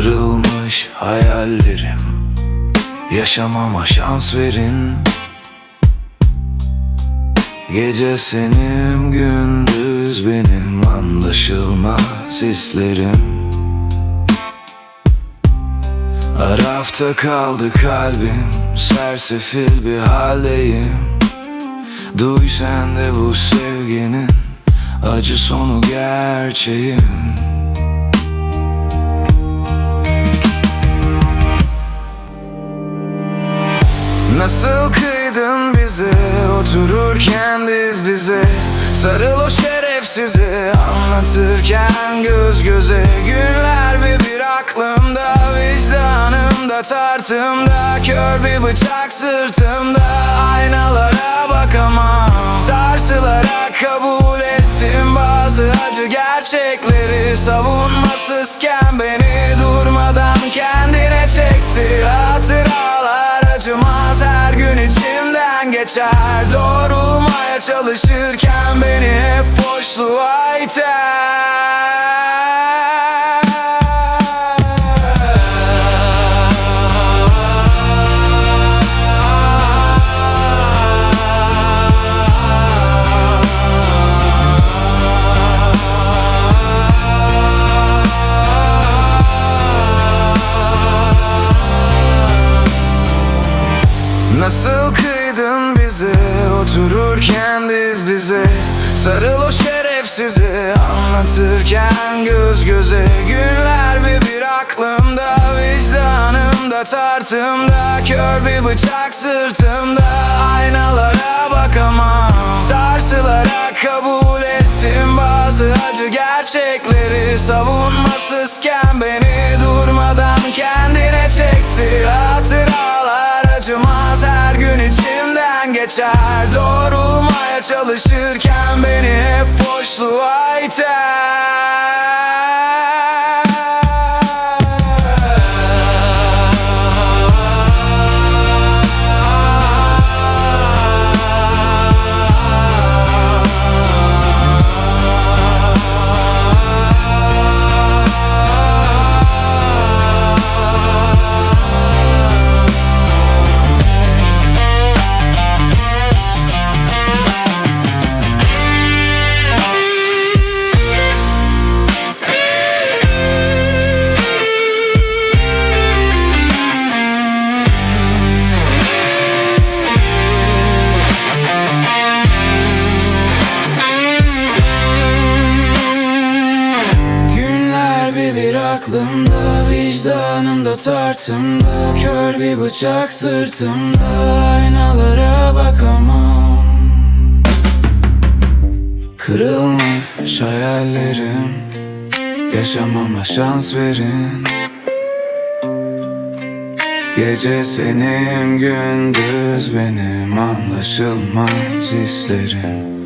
Kırılmış hayallerim. Yaşamama şans verin. Gece senin gündüz benim. Anlaşılmaz hislerim. Arafta kaldı kalbim. Sersefil bir haldeyim. Duy sen de bu sevginin Acı sonu gerçeğim Nasıl kıydın bize otururken diz dize Sarıl o şerefsize anlatırken göz göze Günler bir bir aklımda vicdanımda tartımda Kör bir bıçak sırtımda. Aynalara bakamam Sarsılarak kabul ettim bazı acı gerçekleri. Savunmasızken beni çalışırken beni hep boşluğa Nasıl otururken diz dize Sarıl o şerefsize anlatırken göz göze. Günler bir bir aklımda vicdanımda tartımda Kör bir bıçak sırtımda. Aynalara bakamam Sarsılarak kabul ettim bazı acı gerçekleri. Savunmasızken beni durmadan kendine çekti geçer. Doğrulmaya çalışırken beni hep boşluğa Günler Vicdanımda tartımda Kör bir bıçak sırtımda Aynalara bakamam. Kırılmış hayallerim Yaşamama şans verin. Gece senin gündüz benim Anlaşılmaz hislerim